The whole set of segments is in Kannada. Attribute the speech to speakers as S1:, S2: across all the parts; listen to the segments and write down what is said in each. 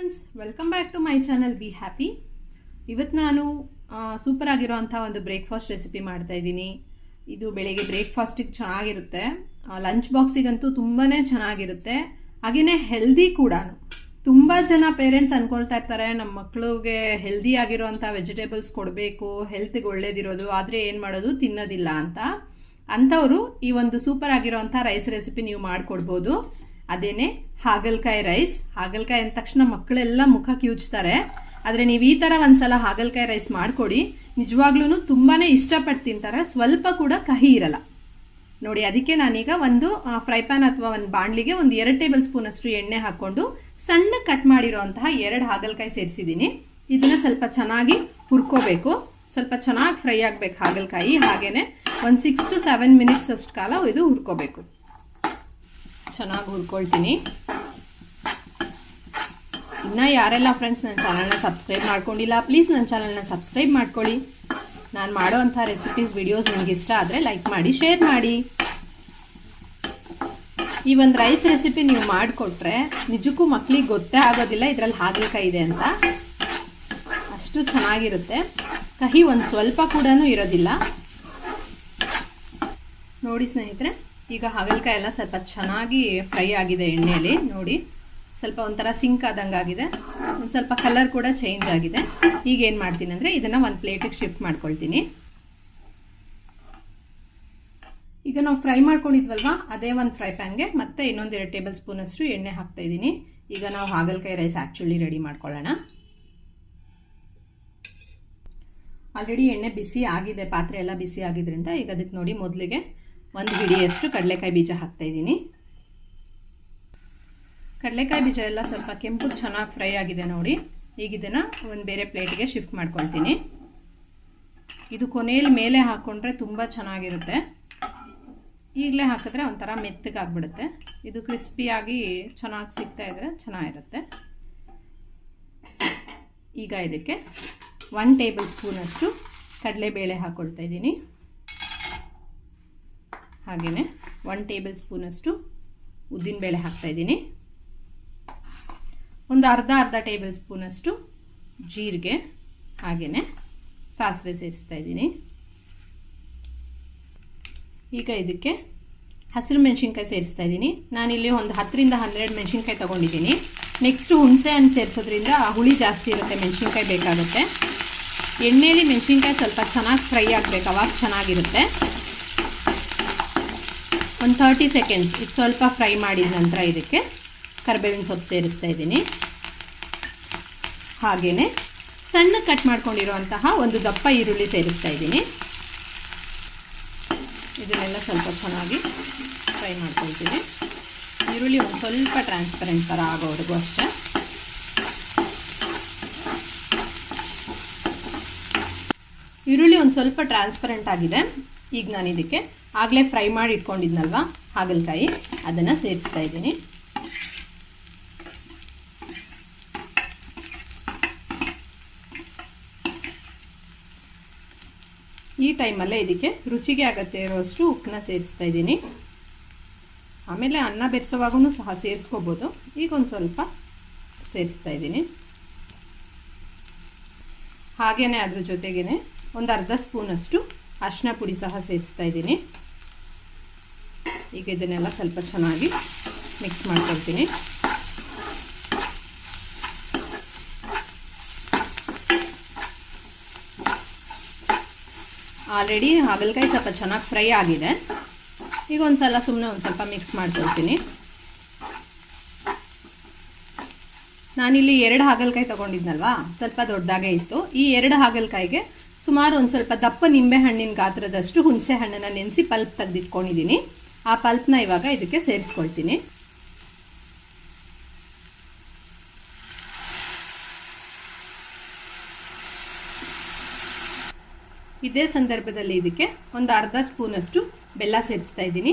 S1: Friends welcome back to my channel be happy ಇವತ್ತು ನಾನು ಸೂಪರ್ ಆಗಿರೋಂಥ ಒಂದು ಬ್ರೇಕ್ಫಾಸ್ಟ್ ರೆಸಿಪಿ ಮಾಡ್ತಾ ಇದ್ದೀನಿ. ಇದು ಬೆಳಿಗ್ಗೆ ಬ್ರೇಕ್ಫಾಸ್ಟಿಗೆ ಚೆನ್ನಾಗಿರುತ್ತೆ. ಲಂಚ್ ಬಾಕ್ಸಿಗಂತೂ ತುಂಬಾ ಚೆನ್ನಾಗಿರುತ್ತೆ. ಹಾಗೆಯೇ ಹೆಲ್ದಿ ಕೂಡ ತುಂಬ ಜನ ಪೇರೆಂಟ್ಸ್ ಅಂದ್ಕೊಳ್ತಾ ಇರ್ತಾರೆ ನಮ್ಮ ಮಕ್ಕಳಿಗೆ ಹೆಲ್ದಿ ಆಗಿರೋಂಥ ವೆಜಿಟೇಬಲ್ಸ್ ಕೊಡಬೇಕು ಹೆಲ್ತ್ಗೆ ಒಳ್ಳೇದಿರೋದು, ಆದರೆ ಏನು ಮಾಡೋದು? ತಿನ್ನೋದಿಲ್ಲ ಅಂತ. ಅಂಥವರು ಈ ಒಂದು ಸೂಪರ್ ಆಗಿರೋಂಥ ರೈಸ್ ರೆಸಿಪಿ ನೀವು ಮಾಡಿಕೊಡ್ಬೋದು. ಅದೇನೆ ಹಾಗಲ್ಕಾಯಿ ರೈಸ್. ಹಾಗಲ್ಕಾಯಿ ಅಂದ ತಕ್ಷಣ ಮಕ್ಕಳೆಲ್ಲ ಮುಖ ಕಿವುಚ್ತಾರೆ. ಆದರೆ ನೀವು ಈ ಥರ ಒಂದ್ಸಲ ಹಾಗಲ್ಕಾಯಿ ರೈಸ್ ಮಾಡಿಕೊಡಿ. ನಿಜವಾಗ್ಲೂ ತುಂಬಾ ಇಷ್ಟಪಟ್ಟು ತಿಂತಾರೆ. ಸ್ವಲ್ಪ ಕೂಡ ಕಹಿ ಇರಲ್ಲ. ನೋಡಿ, ಅದಕ್ಕೆ ನಾನೀಗ ಒಂದು ಫ್ರೈ ಪ್ಯಾನ್ ಅಥವಾ ಒಂದು ಬಾಣಲಿಗೆ ಒಂದು ಎರಡು ಟೇಬಲ್ ಸ್ಪೂನ್ ಅಷ್ಟು ಎಣ್ಣೆ ಹಾಕ್ಕೊಂಡು ಸಣ್ಣ ಕಟ್ ಮಾಡಿರೋಂತಹ ಎರಡು ಹಾಗಲ್ಕಾಯಿ ಸೇರಿಸಿದ್ದೀನಿ. ಇದನ್ನ ಸ್ವಲ್ಪ ಚೆನ್ನಾಗಿ ಹುರ್ಕೋಬೇಕು. ಸ್ವಲ್ಪ ಚೆನ್ನಾಗಿ ಫ್ರೈ ಆಗ್ಬೇಕು ಹಾಗಲ್ಕಾಯಿ. ಹಾಗೇನೆ ಒಂದು ಸಿಕ್ಸ್ ಟು ಸೆವೆನ್ ಮಿನಿಟ್ಸ್ ಅಷ್ಟು ಕಾಲ ಇದು ಹುರ್ಕೋಬೇಕು. ಚೆನ್ನಾಗಿ ಹುರ್ಕೊಳ್ತೀನಿ. ಇನ್ನು ಯಾರೆಲ್ಲ ಫ್ರೆಂಡ್ಸ್ ನನ್ನ ಚಾನಲ್ನ ಸಬ್ಸ್ಕ್ರೈಬ್ ಮಾಡ್ಕೊಂಡಿಲ್ಲ ಪ್ಲೀಸ್ ನನ್ನ ಚಾನಲ್ನ ಸಬ್ಸ್ಕ್ರೈಬ್ ಮಾಡ್ಕೊಳ್ಳಿ. ನಾನು ಮಾಡೋ ಅಂಥ ರೆಸಿಪೀಸ್ ವಿಡಿಯೋಸ್ ನಿಮ್ಗೆ ಇಷ್ಟ ಆದರೆ ಲೈಕ್ ಮಾಡಿ ಶೇರ್ ಮಾಡಿ. ಈ ಒಂದು ರೈಸ್ ರೆಸಿಪಿ ನೀವು ಮಾಡಿಕೊಟ್ರೆ ನಿಜಕ್ಕೂ ಮಕ್ಳಿಗೆ ಗೊತ್ತೇ ಆಗೋದಿಲ್ಲ, ಇದರಲ್ಲಿ ಹಾಗಲಕಾಯಿ ಇದೆ ಅಂತ. ಅಷ್ಟು ಚೆನ್ನಾಗಿರುತ್ತೆ. ಕಹಿ ಒಂದು ಸ್ವಲ್ಪ ಕೂಡ ಇರೋದಿಲ್ಲ. ನೋಡಿ ಸ್ನೇಹಿತರೆ ಈಗ ಹಾಗಲಕಾಯಿ ಎಲ್ಲ ಸ್ವಲ್ಪ ಚೆನ್ನಾಗಿ ಫ್ರೈ ಆಗಿದೆ ಎಣ್ಣೆಯಲ್ಲಿ, ನೋಡಿ. ಸ್ವಲ್ಪ ಒಂಥರ ಸಿಂಕ್ ಆದಂಗೆ ಆಗಿದೆ. ಒಂದು ಸ್ವಲ್ಪ ಕಲರ್ ಕೂಡ ಚೇಂಜ್ ಆಗಿದೆ. ಈಗ ಏನು ಮಾಡ್ತೀನಿ ಅಂದರೆ ಇದನ್ನು ಒಂದು ಪ್ಲೇಟಿಗೆ ಶಿಫ್ಟ್ ಮಾಡ್ಕೊಳ್ತೀನಿ. ಈಗ ನಾವು ಫ್ರೈ ಮಾಡ್ಕೊಂಡಿದ್ವಲ್ವ? ಅದೇ ಒಂದು ಫ್ರೈ ಪ್ಯಾನ್ಗೆ ಮತ್ತೆ ಇನ್ನೊಂದು ಎರಡು ಟೇಬಲ್ ಸ್ಪೂನ್ ಅಷ್ಟು ಎಣ್ಣೆ ಹಾಕ್ತಾ ಇದ್ದೀನಿ. ಈಗ ನಾವು ಹಾಗಲಕಾಯಿ ರೈಸ್ ಆ್ಯಕ್ಚುಲಿ ರೆಡಿ ಮಾಡ್ಕೊಳ್ಳೋಣ. ಆಲ್ರೆಡಿ ಎಣ್ಣೆ ಬಿಸಿ ಆಗಿದೆ, ಪಾತ್ರೆ ಎಲ್ಲ ಬಿಸಿ ಆಗಿದ್ರಿಂದ ಈಗ ಅದಕ್ಕೆ ನೋಡಿ ಮೊದಲಿಗೆ ಒಂದು ಹಿಡಿಯಷ್ಟು ಕಡಲೆಕಾಯಿ ಬೀಜ ಹಾಕ್ತಾ ಇದ್ದೀನಿ. ಕಡಲೆಕಾಯಿ ಬೀಜ ಎಲ್ಲ ಸ್ವಲ್ಪ ಕೆಂಪು ಚೆನ್ನಾಗಿ ಫ್ರೈ ಆಗಿದೆ ನೋಡಿ. ಈಗ ಇದನ್ನು ಒಂದು ಬೇರೆ ಪ್ಲೇಟ್ಗೆ ಶಿಫ್ಟ್ ಮಾಡ್ಕೊಳ್ತೀನಿ. ಇದು ಕೊನೆಯಲ್ಲಿ ಮೇಲೆ ಹಾಕ್ಕೊಂಡ್ರೆ ತುಂಬ ಚೆನ್ನಾಗಿರುತ್ತೆ. ಈಗಲೇ ಹಾಕಿದ್ರೆ ಒಂಥರ ಮೆತ್ತಗಾಗ್ಬಿಡುತ್ತೆ ಇದು ಕ್ರಿಸ್ಪಿಯಾಗಿ ಚೆನ್ನಾಗಿ ಸಿಗ್ತಾ ಇದ್ರೆ ಚೆನ್ನಾಗಿರುತ್ತೆ. ಈಗ ಇದಕ್ಕೆ ಒನ್ ಟೇಬಲ್ ಸ್ಪೂನಷ್ಟು ಕಡಲೆಬೇಳೆ ಹಾಕ್ಕೊಳ್ತಾ ಇದ್ದೀನಿ. ಹಾಗೆಯೇ ಒನ್ ಟೇಬಲ್ ಸ್ಪೂನಷ್ಟು ಉದ್ದಿನಬೇಳೆ ಹಾಕ್ತಾಯಿದ್ದೀನಿ ಒಂದು ಅರ್ಧ ಅರ್ಧ ಟೇಬಲ್ ಸ್ಪೂನಷ್ಟು ಜೀರಿಗೆ ಹಾಗೆಯೇ ಸಾಸಿವೆ ಸೇರಿಸ್ತಾ ಇದ್ದೀನಿ. ಈಗ ಇದಕ್ಕೆ ಹಸಿರು ಮೆಣಸಿನ್ಕಾಯಿ ಸೇರಿಸ್ತಾ ಇದ್ದೀನಿ. ನಾನಿಲ್ಲಿ ಒಂದು ಹತ್ತರಿಂದ ಹನ್ನೆರಡು ಮೆಣಸಿನ್ಕಾಯಿ ತೊಗೊಂಡಿದ್ದೀನಿ. ನೆಕ್ಸ್ಟು ಹುಣಸೆ ಹಣ್ಣು ಸೇರಿಸೋದ್ರಿಂದ ಹುಳಿ ಜಾಸ್ತಿ ಇರುತ್ತೆ, ಮೆಣಸಿನ್ಕಾಯಿ ಬೇಕಾಗುತ್ತೆ. ಎಣ್ಣೆಯಲ್ಲಿ ಮೆಣಸಿನ್ಕಾಯಿ ಸ್ವಲ್ಪ ಚೆನ್ನಾಗಿ ಫ್ರೈ ಆಗಬೇಕು, ಅವಾಗ ಚೆನ್ನಾಗಿರುತ್ತೆ. ಒಂದು ತರ್ಟಿ ಸೆಕೆಂಡ್ಸ್ ಇದು ಸ್ವಲ್ಪ ಫ್ರೈ ಮಾಡಿದ ನಂತರ ಇದಕ್ಕೆ ಕರಿಬೇವಿನ ಸೊಪ್ಪು ಸೇರಿಸ್ತಾ ಇದ್ದೀನಿ. ಹಾಗೆಯೇ ಸಣ್ಣ ಕಟ್ ಮಾಡ್ಕೊಂಡಿರುವಂತಹ ಒಂದು ದಪ್ಪ ಈರುಳ್ಳಿ ಸೇರಿಸ್ತಾ ಇದ್ದೀನಿ. ಇದನ್ನೆಲ್ಲ ಸ್ವಲ್ಪ ಚೆನ್ನಾಗಿ ಫ್ರೈ ಮಾಡ್ಕೊಳ್ತೀನಿ. ಈರುಳ್ಳಿ ಒಂದು ಸ್ವಲ್ಪ ಟ್ರಾನ್ಸ್ಪರೆಂಟ್ ಥರ ಆಗೋವರೆಗೂ ಅಷ್ಟೇ. ಈರುಳ್ಳಿ ಒಂದು ಸ್ವಲ್ಪ ಟ್ರಾನ್ಸ್ಪರೆಂಟ್ ಆಗಿದೆ. ಈಗ ನಾನು ಇದಕ್ಕೆ ಆಗಲೇ ಫ್ರೈ ಮಾಡಿ ಇಟ್ಕೊಂಡಿದ್ನಲ್ವಾ? ಹಾಗಲಕಾಯಿ. ಅದನ್ನು ಸೇರಿಸ್ತಾ ಇದ್ದೀನಿ. ಈ ಟೈಮಲ್ಲೇ ಇದಕ್ಕೆ ರುಚಿಗೆ ಆಗತ್ತೆ ಇರೋಷ್ಟು ಉಪ್ಪನ್ನ ಸೇರಿಸ್ತಾ ಇದ್ದೀನಿ. ಆಮೇಲೆ ಅನ್ನ ಬೆರೆಸೋವಾಗೂ ಸಹ ಸೇರಿಸ್ಕೋಬೋದು. ಈಗ ಒಂದು ಸ್ವಲ್ಪ ಸೇರಿಸ್ತಾ ಇದ್ದೀನಿ. ಹಾಗೆಯೇ ಅದ್ರ ಜೊತೆಗೇ ಒಂದು ಅರ್ಧ ಸ್ಪೂನಷ್ಟು ಅರಿಶಿನ ಪುಡಿ ಸಹ ಸೇರಿಸ್ತಾ ಇದ್ದೀನಿ. ಈಗ ಇದನ್ನೆಲ್ಲ ಸ್ವಲ್ಪ ಚೆನ್ನಾಗಿ ಮಿಕ್ಸ್ ಮಾಡ್ಕೊಳ್ತೀನಿ. ಆಲ್ರೆಡಿ ಹಾಗಲಕಾಯಿ ಸ್ವಲ್ಪ ಚೆನ್ನಾಗಿ ಫ್ರೈ ಆಗಿದೆ. ಈಗ ಒಂದು ಸಲ ಸುಮ್ಮನೆ ಒಂದು ಸ್ವಲ್ಪ ಮಿಕ್ಸ್ ಮಾಡ್ಕೊಳ್ತೀನಿ. ನಾನಿಲ್ಲಿ ಎರಡು ಹಾಗಲಕಾಯಿ ತೊಗೊಂಡಿದ್ನಲ್ವಾ? ಸ್ವಲ್ಪ ದೊಡ್ಡದಾಗೆ ಇತ್ತು. ಈ ಎರಡು ಹಾಗಲಕಾಯಿಗೆ ಸುಮಾರು ಒಂದು ಸ್ವಲ್ಪ ದಪ್ಪ ನಿಂಬೆ ಹಣ್ಣಿನ ಗಾತ್ರದಷ್ಟು ಹುಣಸೆ ಹಣ್ಣನ್ನು ನೆನೆಸಿ ಪಲ್ಪ್ ತೆಗೆದಿಟ್ಕೊಂಡಿದ್ದೀನಿ. ಆ ಪಲ್ಪ್ನ ಇವಾಗ ಇದಕ್ಕೆ ಸೇರಿಸ್ಕೊಳ್ತೀನಿ. ಇದೇ ಸಂದರ್ಭದಲ್ಲಿ ಇದಕ್ಕೆ ಒಂದು ಅರ್ಧ ಸ್ಪೂನಷ್ಟು ಬೆಲ್ಲ ಸೇರಿಸ್ತಾ ಇದ್ದೀನಿ.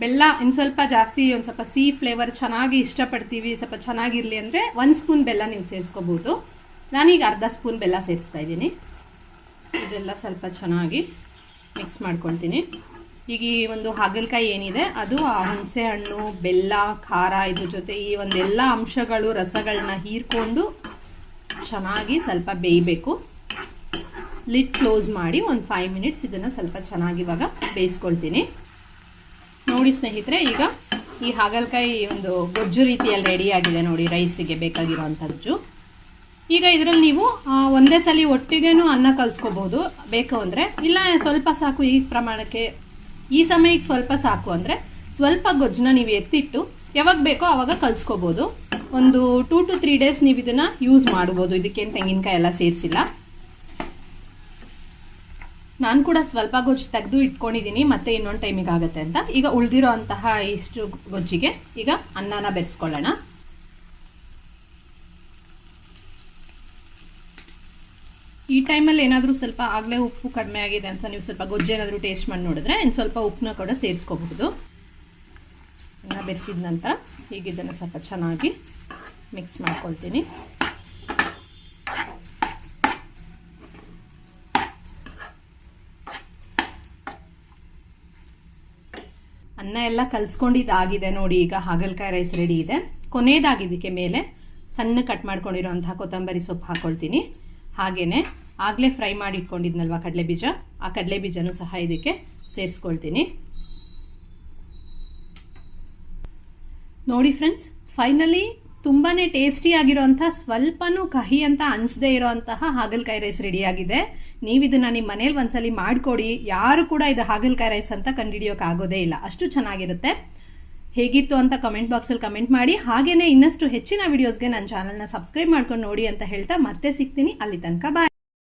S1: ಬೆಲ್ಲ ಇನ್ನು ಸ್ವಲ್ಪ ಜಾಸ್ತಿ, ಒಂದು ಸ್ವಲ್ಪ ಸಿಹಿ ಫ್ಲೇವರ್ ಚೆನ್ನಾಗಿ ಇಷ್ಟಪಡ್ತೀವಿ, ಸ್ವಲ್ಪ ಚೆನ್ನಾಗಿರಲಿ ಅಂದರೆ ಒಂದು ಸ್ಪೂನ್ ಬೆಲ್ಲ ನೀವು ಸೇರಿಸ್ಕೋಬೋದು. ನಾನೀಗ ಅರ್ಧ ಸ್ಪೂನ್ ಬೆಲ್ಲ ಸೇರಿಸ್ತಾ ಇದ್ದೀನಿ. ಇದೆಲ್ಲ ಸ್ವಲ್ಪ ಚೆನ್ನಾಗಿ ಮಿಕ್ಸ್ ಮಾಡ್ಕೊಳ್ತೀನಿ. ಈಗ ಈ ಒಂದು ಹಾಗಲಕಾಯಿ ಏನಿದೆ, ಅದು ಆ ಹುಣಸೆ ಹಣ್ಣು, ಬೆಲ್ಲ, ಖಾರ ಇದ್ರ ಜೊತೆ ಈ ಒಂದೆಲ್ಲ ಅಂಶಗಳು ರಸಗಳನ್ನ ಹೀರ್ಕೊಂಡು ಚೆನ್ನಾಗಿ ಸ್ವಲ್ಪ ಬೇಯಬೇಕು. ಲಿಡ್ ಕ್ಲೋಸ್ ಮಾಡಿ ಒಂದು ಫೈವ್ ಮಿನಿಟ್ಸ್ ಇದನ್ನು ಸ್ವಲ್ಪ ಚೆನ್ನಾಗಿ ಇವಾಗ ಬೇಯಿಸ್ಕೊಳ್ತೀನಿ. ನೋಡಿ ಸ್ನೇಹಿತರೆ, ಈಗ ಈ ಹಾಗಲಕಾಯಿ ಒಂದು ಗೊಜ್ಜು ರೀತಿಯಲ್ಲಿ ರೆಡಿ ಆಗಿದೆ ನೋಡಿ ರೈಸಿಗೆ ಬೇಕಾಗಿರೋವಂಥದ್ದು ಈಗ ಇದರಲ್ಲಿ ನೀವು ಒಂದೇ ಸಲ ಒಟ್ಟಿಗೆನೂ ಅನ್ನ ಕಲ್ಸ್ಕೋಬಹುದು ಬೇಕು ಅಂದರೆ. ಇಲ್ಲ, ಸ್ವಲ್ಪ ಸಾಕು ಈ ಪ್ರಮಾಣಕ್ಕೆ. ಈ ಸಮಯಕ್ಕೆ ಸ್ವಲ್ಪ ಸಾಕು ಅಂದರೆ, ಸ್ವಲ್ಪ ಗೊಜ್ಜನ್ನ ನೀವು ಎತ್ತಿಟ್ಟು, ಯಾವಾಗ ಬೇಕೋ ಅವಾಗ ಕಲಿಸ್ಕೋಬೋದು. ಒಂದು ಟೂ ಟು ತ್ರೀ ಡೇಸ್ ನೀವು ಇದನ್ನ ಯೂಸ್ ಮಾಡ್ಬೋದು. ಇದಕ್ಕೇನು ತೆಂಗಿನಕಾಯಿ ಎಲ್ಲ ಸೇರಿಸಿಲ್ಲ. ನಾನು ಕೂಡ ಸ್ವಲ್ಪ ಗೊಜ್ಜು ತೆಗೆದು ಇಟ್ಕೊಂಡಿದ್ದೀನಿ ಮತ್ತೆ ಇನ್ನೊಂದು ಟೈಮಿಗೆ ಆಗುತ್ತೆ ಅಂತ. ಈಗ ಉಳಿದಿರೋ ಅಂತಹ ಇಷ್ಟು ಗೊಜ್ಜಿಗೆ ಈಗ ಅನ್ನನ ಬೆರೆಸ್ಕೊಳ್ಳೋಣ. ಈ ಟೈಮಲ್ಲಿ ಏನಾದರೂ ಸ್ವಲ್ಪ ಆಗಲೇ ಉಪ್ಪು ಕಡಿಮೆ ಆಗಿದೆ ಅಂತ ನೀವು ಸ್ವಲ್ಪ ಗೊಜ್ಜು ಏನಾದರೂ ಟೇಸ್ಟ್ ಮಾಡಿ ನೋಡಿದ್ರೆ ಇನ್ನು ಸ್ವಲ್ಪ ಉಪ್ಪನ್ನ ಕೂಡ ಸೇರಿಸ್ಕೋಬಹುದು. ಇನ್ನು ಬೆರೆಸಿದ ನಂತರ ಈಗ ಇದನ್ನು ಸ್ವಲ್ಪ ಚೆನ್ನಾಗಿ ಮಿಕ್ಸ್ ಮಾಡ್ಕೊಳ್ತೀನಿ. ಅನ್ನ ಎಲ್ಲ ಕಲ್ಸ್ಕೊಂಡಿದ್ದಾಗಿದೆ ನೋಡಿ, ಈಗ ಹಾಗಲಕಾಯಿ ರೈಸ್ ರೆಡಿ ಇದೆ. ಕೊನೆಯದಾಗಿದ್ದಕ್ಕೆ ಮೇಲೆ ಸಣ್ಣ ಕಟ್ ಮಾಡ್ಕೊಂಡಿರೋಂತಹ ಕೊತ್ತಂಬರಿ ಸೊಪ್ಪು ಹಾಕೊಳ್ತೀನಿ. ಹಾಗೇನೆ ಆಗಲೇ ಫ್ರೈ ಮಾಡಿ ಇಟ್ಕೊಂಡಿದ್ನಲ್ವ ಕಡಲೆ ಬೀಜ ಆ ಕಡಲೆ ಬೀಜನೂ ಸಹ ಇದಕ್ಕೆ ಸೇರಿಸ್ಕೊಳ್ತೀನಿ. ನೋಡಿ ಫ್ರೆಂಡ್ಸ್, ಫೈನಲಿ ತುಂಬಾ ಟೇಸ್ಟಿ ಆಗಿರೋಂಥ, ಸ್ವಲ್ಪನೂ ಕಹಿ ಅಂತ ಅನಿಸದೇ ಇರೋಂತಹ ಹಾಗಲಕಾಯಿ ರೈಸ್ ರೆಡಿಯಾಗಿದೆ. ನೀವು ಇದನ್ನ ನಿಮ್ಮ ಮನೇಲಿ ಒಂದ್ಸಲಿ ಮಾಡಿಕೊಡಿ. ಯಾರು ಕೂಡ ಇದು ಹಾಗಲಕಾಯಿ ರೈಸ್ ಅಂತ ಕಂಡುಹಿಡಿಯೋಕೆ ಆಗೋದೇ ಇಲ್ಲ. ಅಷ್ಟು ಚೆನ್ನಾಗಿರುತ್ತೆ. ಹೇಗಿತ್ತು ಅಂತ ಕಮೆಂಟ್ ಬಾಕ್ಸಲ್ಲಿ ಕಮೆಂಟ್ ಮಾಡಿ. ಹಾಗೇನೆ ಇನ್ನಷ್ಟು ಹೆಚ್ಚಿನ ವಿಡಿಯೋಸ್ಗೆ ನನ್ನ ಚಾನಲ್ನ ಸಬ್ಸ್ಕ್ರೈಬ್ ಮಾಡ್ಕೊಂಡು ನೋಡಿ ಅಂತ ಹೇಳ್ತಾ ಮತ್ತೆ ಸಿಗ್ತೀನಿ. ಅಲ್ಲಿ ತನಕ ಬಾಯ್